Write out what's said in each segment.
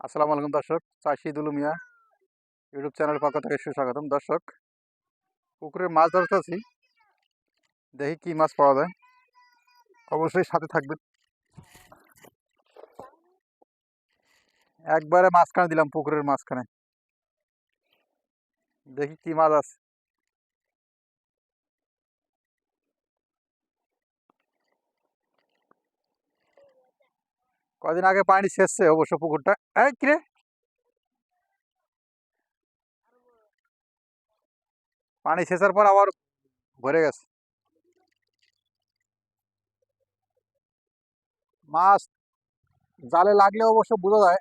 আসসালামু আলাইকুম দর্শক চাষি দুলু মিয়া ইউটিউব চ্যানেল পক্ষ থেকে সুস্বাগতম। দর্শক পুকুরে মাছ ধরতে আছি দেখি কি মাছ পাওয়া যায়। অবশ্যই সাথে থাকবেন। একবারে মাঝখানে দিলাম পুকুরের মাঝখানে। দেখি কি মাছ আছে। কদিন আগে পানি শেষছে অবশ্য পুকুরটা। এই কিরে পানি শেষার পর আবার ভরে গেছে। মাছ জালে লাগলে অবশ্য বোঝা যায়।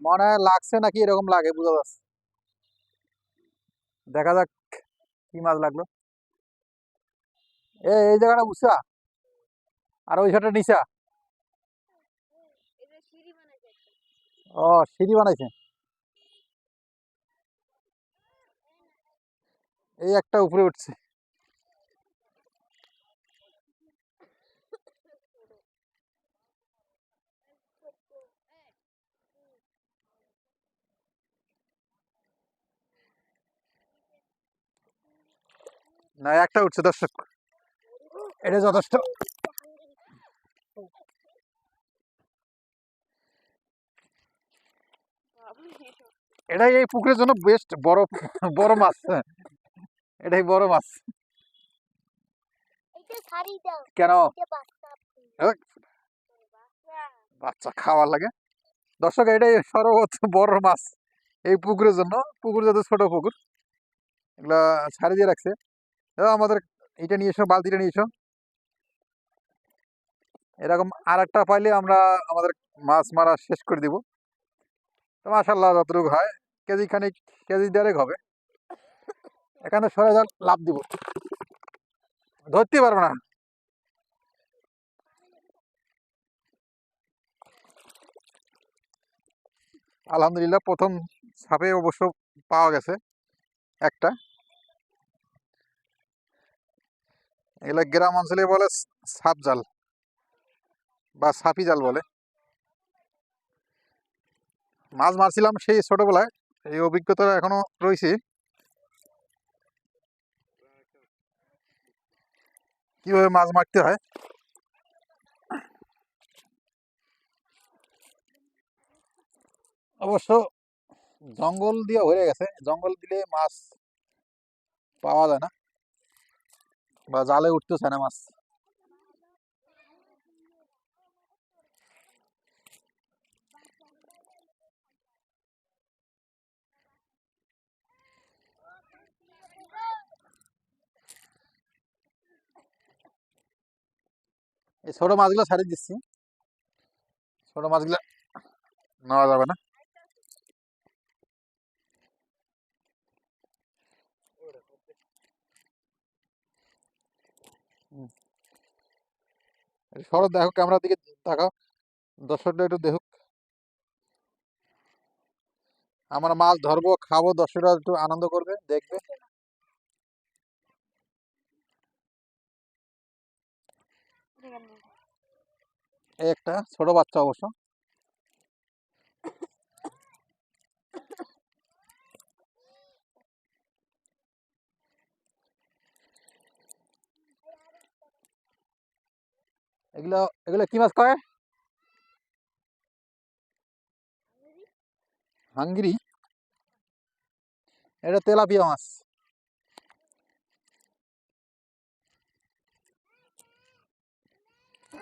মনে লাগছে নাকি এরকম লাগে, বোঝা যাচ্ছে। দেখা যাক কি মাছ লাগল। এই জায়গাটা বুঝছা আর ওই সাইডটা নিচা ও সিঁড়ি বানাইছে? এই একটা উপরে উঠছে। না একটা উঠছে দর্শক। এটা যথেষ্ট। এটাই এই পুকুরের জন্য বেস্ট বড় বড় মাছ। এটাই বড় মাছ। কেন? বাচ্চা খাওয়ার লাগে। দর্শক এটাই সর্বোচ্চ বড় মাছ এই পুকুরের জন্য। পুকুর যাতে ছোট পুকুর এগুলা ছাড়ি দিয়ে রাখছে। আমাদের এটা নিয়ে এসো বালতিটা নিয়ে এসো। এরকম আর একটা পাইলে আমরা আমাদের মাছ মারা শেষ করে দিব। তো মাসাল্লাহ যতটুকু হয়, কেজি খানিক, কেজি দেড়েক হবে। এখানে সরে যান লাভ দিব। ধরতে পারব না। আলহামদুলিল্লাহ, প্রথম সাপে অবশ্য পাওয়া গেছে একটা। এগুলা গ্রাম অঞ্চলে বলে সাপ জাল বা সাপি জাল বলে। মাছ মারছিলাম সেই ছোটবেলায়, এই অভিজ্ঞতা এখনও রয়েছে। কীভাবে মাছ মারতে হয়? অবশ্য জঙ্গল দিয়ে হয়ে গেছে, জঙ্গল দিলে মাছ পাওয়া যায় না, বা জালে উঠতেছে না মাছ। এই ছোট মাছগুলো ছাড়িয়ে দিচ্ছি। ছোট মাছগুলো নেওয়া যাবে না। সরো দেখো ক্যামেরার দিকে তাকাও। দর্শকরা একটু দেখুক। আমরা মাছ ধরবো, খাব, দর্শকরা একটু আনন্দ করবে, দেখবে। এই একটা ছোট বাচ্চা অবশ্য। এগুলো এগুলো কি মাছ কয়? হাঙ্গরি? এটা তেলাপিয়া মাছ।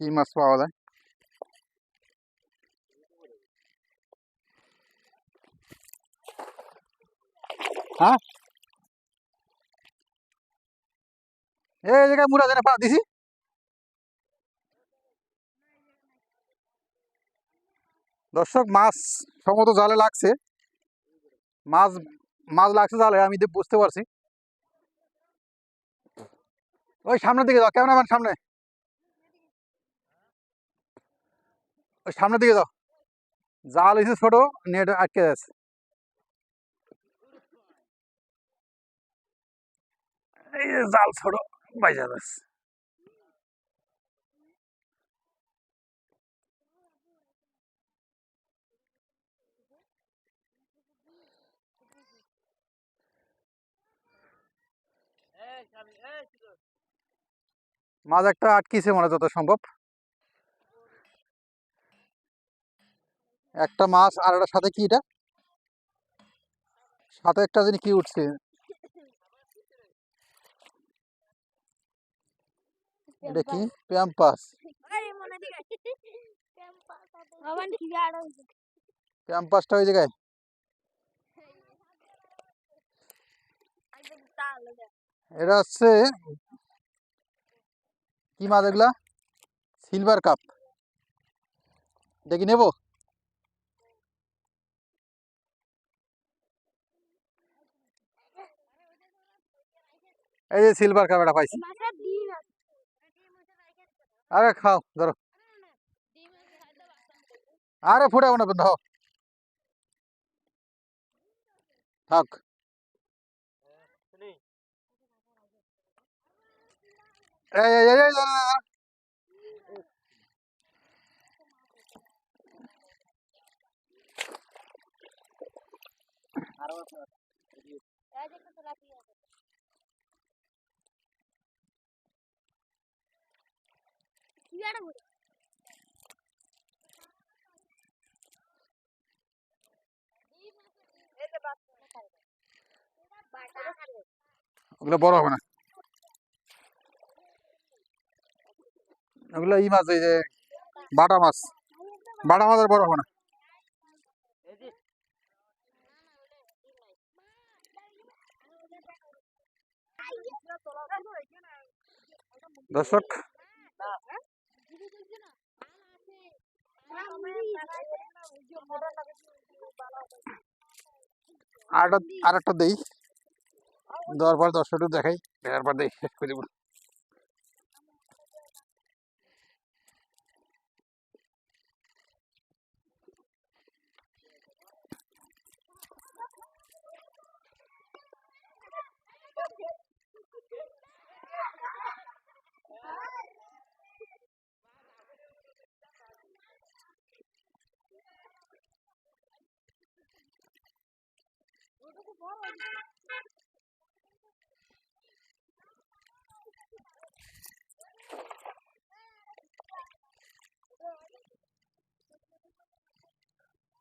কি মাছ পাওয়া যায় হ্যাঁ এই জায়গায় মুড়া জানে পা দিছি দর্শক, মাছ সম্ভবত জালে লাগছে। মাছ মাছ লাগছে জালে, আমি বুঝতে পারছি। ওই সামনের দিকে যাও, ক্যামেরাম্যান সামনে। সামনের দিকে যাও। জাল হয়েছে ছোট, নেট আটকে যাচ্ছে। জাল ছোট বাইজা যাচ্ছে। মাছ একটা আটকিছে মনে যত সম্ভব। একটা মাছ আর একটা সাথে কি এটা? সাথে একটা জিনিস কি উঠছে? এটা কি? প্যাম্পাস। মনে প্যাম্পাসটা ওই জায়গায়। এটা হচ্ছে কি মাছ এগুলা? Silver carp. দেখি নেব? এই যে সিলভার কাপ এটা পাইছি। মাছের ডিম আছে ডিম আছে রাইখে আরে খাও ধরো। ডিম আছে খাইতে বাসা আরে ফুটাবো না ধর থাক এই এই এই এই, দাঁড়া, দাঁড়া। এই যে কত লাফি আছে কি আর ওগুলো বড় হবে না ওগুলো ই মাছ এই যে বাটা মাছ বাটা মাছের বড় হবে না দর্শক আরেকটা আরেকটা দেই দেওয়ার পর দর্শকটা দেখাই দেওয়ার পর দেই শেষ করে দেবো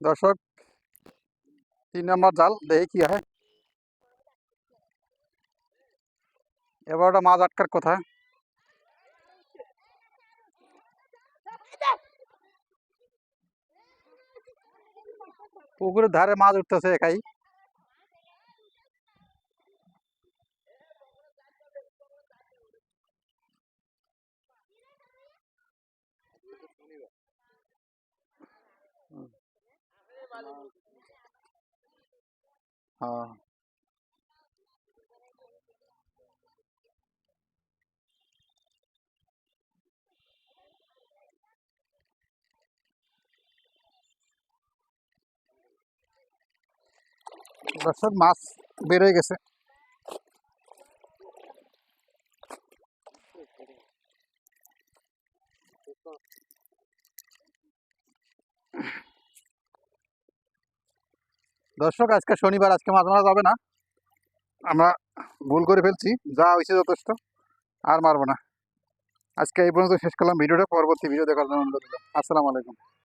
দর্শক তিন নম্বর জাল দেখি কি হয় এবার ওটা মাছ আটকার কথা পুকুরের ধারে মাছ উঠতেছে একাই হ্যাঁ দর্শক মাছ বের হয়ে গেছে দর্শক, আজকে শনিবার, আজকে মাছ মারা যাবে না। আমরা ভুল করে ফেলছি, যা হয়েছে যথেষ্ট, আর মারবো না। আজকে এই পর্যন্ত শেষ করলাম। ভিডিওটা পরবর্তী ভিডিও দেখার জন্য অনুরোধ আসসালামু আলাইকুম।